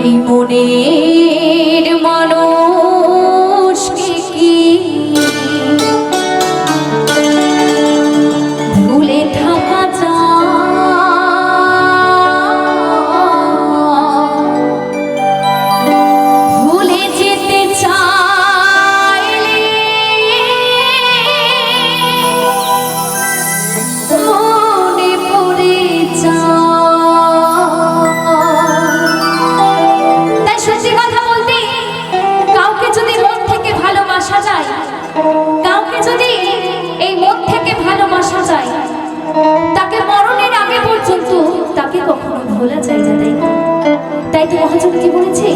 এই কাউকে যদি এই মন থেকে ভালোবাসা যায়, তাকে মরণের আগে পর্যন্ত তাকে কখনো ভোলা যায় না, তাই তো? মহাজন কি বলেছে?